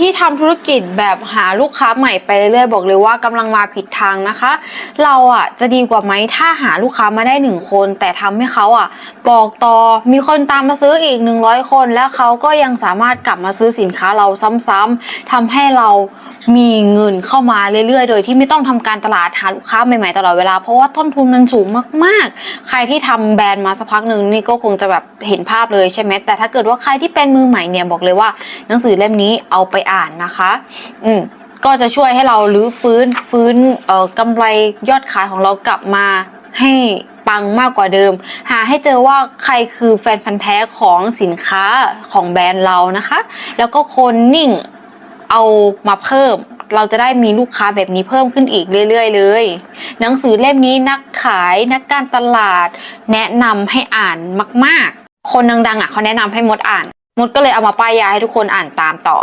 ที่ทำธุรกิจแบบหาลูกค้าใหม่ไปเรื่อยๆบอกเลยว่ากำลังมาผิดทางนะคะ เราอะจะดีกว่าไหมถ้าหาลูกค้ามาได้หนึ่งคน แต่ทำให้เขาอะบอกต่อมีคนตามมาซื้ออีก 100 คน แล้วเขาก็ยังสามารถกลับมาซื้อสินค้าเราซ้ำๆทำให้เรามีเงินเข้ามาเรื่อยๆ โดยที่ไม่ต้องทำการตลาดหาลูกค้าใหม่ๆตลอดเวลาเพราะว่าต้นทุนมันสูงมากๆ ใครที่ทำแบรนด์มาสักพักหนึ่งนี่ก็คงจะแบบเห็นภาพเลยใช่ไหมแต่ถ้าเกิดว่าใครที่เป็นมือใหม่เนี่ยบอกเลยว่าหนังสือเล่มนี้เอาไปไปอ่านนะคะ อืมก็จะช่วยให้เรารื้อฟื้นฟื้นเอ่อกำไรยอดขายของเรากลับมาให้ปังมากกว่าเดิม หาให้เจอว่าใครคือแฟนพันธ์แท้ของสินค้าของแบรนด์เรานะคะ แล้วก็คนนิ่งเอามาเพิ่ม เราจะได้มีลูกค้าแบบนี้เพิ่มขึ้นอีกเรื่อยๆ เลย หนังสือเล่มนี้นักขายนักการตลาด แนะนำให้อ่านมาก ๆ คนดังๆอะเขาแนะนำให้มดอ่าน มดก็เลยเอามาป้ายยาให้ทุกคนอ่านตามต่อ